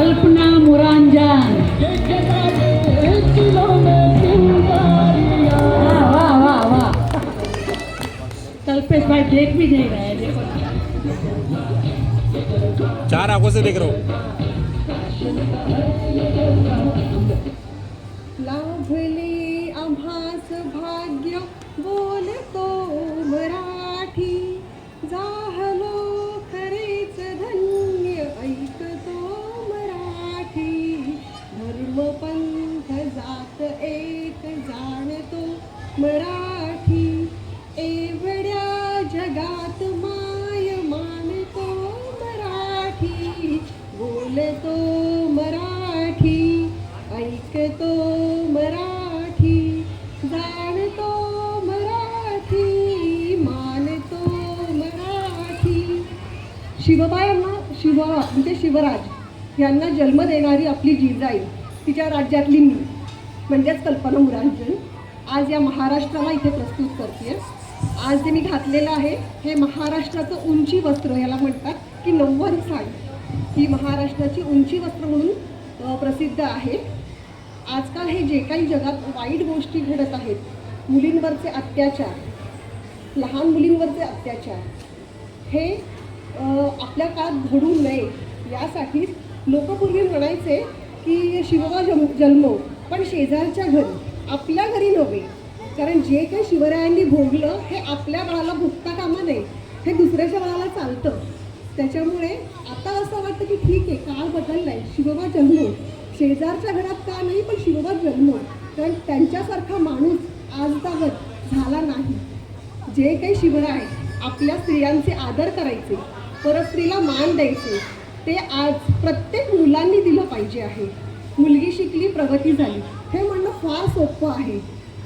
कल्पना मुरांजन वाह वाह वाह वाह। कल्पेश भाई देख भी नहीं रहे देखो। चार आँखों से देख रहा हूँ। लाभले आभास भाग्य बोलतो मराठी जात एक जाणतो मराठी. एवढ्या जगात माय मानतो मराठी. बोलतो मराठी ऐकतो मराठी जाणतो मराठी मानतो मराठी. शिवबायांना शिव म्हणजे शिवराज यांना जन्म देणारी आपली जिजाई तिच्या राज्यातली मी. म्हणजेच कल्पना मुरांजन आज या महाराष्ट्राला इथे प्रस्तुत करते आज जे मी घातलेलं आहे हे महाराष्ट्राचं उंची वस्त्र याला म्हणतात की नव्वद साडी ही महाराष्ट्राची उंची वस्त्र म्हणून प्रसिद्ध आहे. आजकाल हे जे काही जगात वाईट गोष्टी घडत आहेत मुलींवरचे अत्याचार लहान मुलींवरचे अत्याचार हे आपल्या काळात घडू नये यासाठी लोकपूर्वी म्हणायचे की शिवबा जम जन्म. पण शेजारच्या घरी आपल्या घरी नव्हे. कारण जे काही शिवरायांनी भोगलं हे आपल्या बाळाला भोगता कामा नये. हे दुसऱ्याच्या बाळाला चालतं. त्याच्यामुळे आता असं वाटतं की ठीक आहे काळ बदललाय. शिवबा जन्मो. शेजारच्या घरात का नाही पण शिवबा जन्मो. कारण त्यांच्यासारखा माणूस आजतागत झाला नाही. जे काही शिवराय आपल्या स्त्रियांचे आदर करायचे परस्त्रीला मान द्यायचे ते आज प्रत्येक मुलांनी दिलं पाहिजे आहे. मुलगी शिकली प्रगती झाली. हे म्हणणं फार सोपं आहे.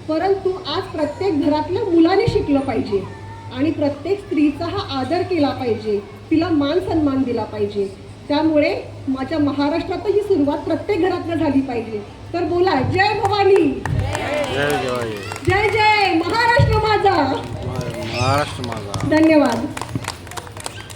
परंतु आज प्रत्येक घरातल्या मुलाने शिकलं पाहिजे. आणि प्रत्येक स्त्रीचा हा आदर केला पाहिजे. तिला मान सन्मान दिला पाहिजे. त्यामुळे माझ्या महाराष्ट्रातही सुरुवात प्रत्येक घरातनं झाली पाहिजे. तर बोला जय भवानी. जय जय जय जय. महाराष्ट्र माझा. महाराष्ट्र माझा. धन्यवाद.